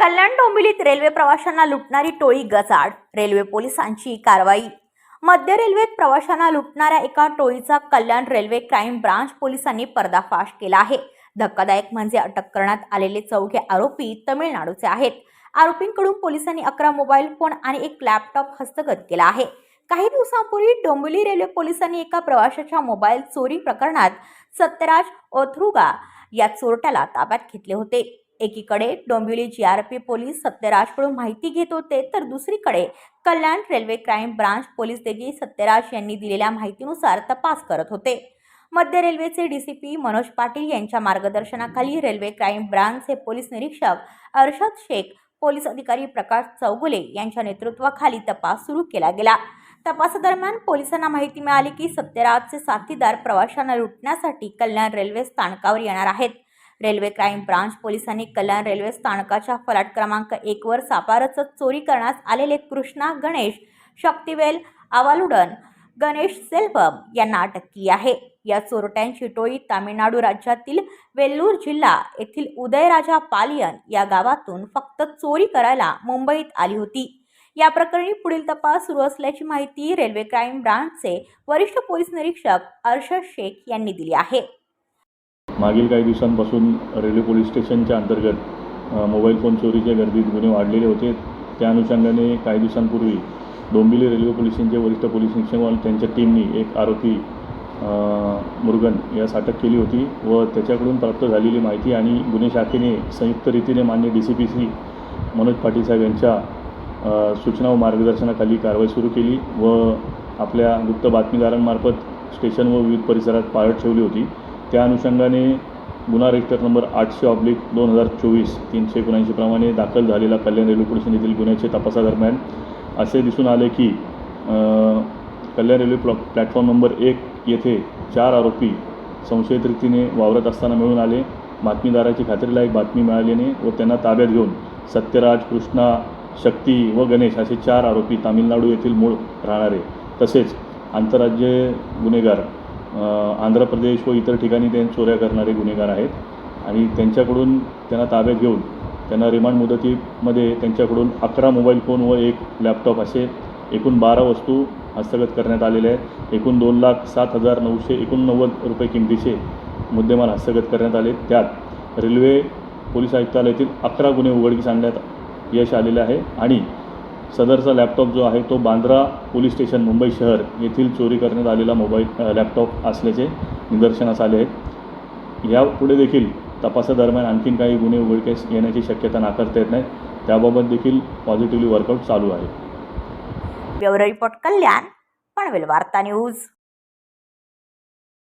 कल्याण डोंबिवलीत railway प्रवाशांना लुटणारी टोळी गजाड railway पोलिसांची कारवाई. मध्य रेल्वेत प्रवाशांना लुटणाऱ्या एका टोळीचा कल्याण रेल्वे क्राईम ब्रांच पोलिसांनी पर्दाफाश केला आहे. धक्कादायक म्हणजे अटक करण्यात आलेले चौघे आरोपी तमिळनाडूचे आहेत. आरोपींकडून पोलिसांनी अकरा मोबाईल फोन आणि एक लॅपटॉप हस्तगत केला आहे. काही दिवसांपूर्वी डोंबिवली रेल्वे पोलिसांनी एका प्रवाशाच्या मोबाईल चोरी प्रकरणात सत्यराज ओथरुगा या चोरट्याला ताब्यात घेतले होते. एकीकडे डोंबिवली जीआरपी पोलीस सत्यराजकडून माहिती घेत होते तर दुसरीकडे Kalyan railway crime branch police देखील सत्यराज यांनी दिलेल्या माहितीनुसार तपास करत होते. मध्य रेल्वेचे डीसीपी मनोज पाटील यांच्या मार्गदर्शनाखाली रेल्वे क्राईम ब्रांचचे पोलीस निरीक्षक अर्षद शेख पोलीस अधिकारी प्रकाश चौगुले यांच्या नेतृत्वाखाली तपास सुरू केला गेला. तपासादरम्यान पोलिसांना माहिती मिळाली की सत्यराजचे साथीदार प्रवाशांना लुटण्यासाठी कल्याण रेल्वे स्थानकावर येणार आहेत. रेल्वे क्राईम ब्रांच पोलिसांनी कल्याण रेल्वे स्थानकाच्या फलाट क्रमांक एकवर सापारचत चोरी करण्यास आलेले कृष्णा गणेश शक्तिवेल आवालुडन गणेश सेल्वम यांना अटक केली आहे. या चोरट्यांची टोळी तामिळनाडू राज्यातील वेल्लूर जिल्हा येथील उदयराजा पालियन या गावातून फक्त चोरी करायला मुंबईत आली होती. या प्रकरणी पुढील तपास सुरू असल्याची माहिती रेल्वे क्राईम ब्रांचचे वरिष्ठ पोलीस निरीक्षक अर्षद शेख यांनी दिली आहे. मागील काही दिवसांपासून रेल्वे पोलीस स्टेशनच्या अंतर्गत मोबाईल फोन चोरीच्या गर्दीत गुन्हे वाढलेले होते. त्या अनुषंगाने काही दिवसांपूर्वी डोंबिवली रेल्वे पोलीस स्टेशनचे वरिष्ठ पोलीस निरीक्षक त्यांच्या टीमनी एक आरोपी मुरुगन यास अटक केली होती व त्याच्याकडून प्राप्त झालेली माहिती आणि गुन्हे शाखेने संयुक्त रीतीने मान्य D C P C Manoj Patil साहेब यांच्या सूचना व मार्गदर्शनाखाली कारवाई सुरू केली व आपल्या गुप्त बातमीदारांमार्फत स्टेशन व विविध परिसरात पाळत ठेवली होती. त्या अनुषंगाने गुन्हा रजिस्टर नंबर आठशे ऑब्लिक दोन हजार चोवीस तीनशे एकोणऐंशीप्रमाणे दाखल झालेला कल्याण रेल्वे पोलीस येथील गुन्ह्याच्या तपासादरम्यान असे दिसून आले की कल्याण रेल्वे प्लॉ प्लॅटफॉर्म नंबर एक येथे चार आरोपी संशयित रीतीने वावरत असताना मिळून आले. बातमीदाराची खात्रीलायक बातमी मिळाल्याने व त्यांना ताब्यात घेऊन सत्यराज कृष्णा शक्ती व गणेश असे चार आरोपी तामिळनाडू येथील मूळ राहणारे. तसेच आंतरराज्य गुन्हेगार आंध्र प्रदेश व इतर ठिकाणी ते चोऱ्या करणारे गुन्हेगार आहेत आणि त्यांच्याकडून त्यांना ताब्यात घेऊन त्यांना रिमांड मुदतीमध्ये त्यांच्याकडून अकरा मोबाईल फोन व एक लॅपटॉप असे एकूण बारा वस्तू हस्तगत करण्यात आलेल्या आहेत. एकूण दोन लाख सात हजार नऊशे एकोणनव्वद रुपये किमतीचे मुद्देमाल हस्तगत करण्यात आले. त्यात रेल्वे पोलीस आयुक्तालयातील अकरा गुन्हे उघडकीस आणण्यात यश आलेले आहे आणि सदरचा लॅपटॉप जो आहे तो बांद्रा पोलीस स्टेशन मुंबई शहर येथील चोरी करण्यात आलेला मोबाईल लॅपटॉप असल्याचे निदर्शनास आले आहेत. यापुढे देखील तपासादरम्यान आणखीन काही गुन्हे उघडकेस येण्याची शक्यता नाकारता येत नाही. त्याबाबत देखील पॉझिटिव्हली वर्कआउट चालू आहे. ब्युरो रिपोर्ट कल्याण पनवेल वार्ता न्यूज.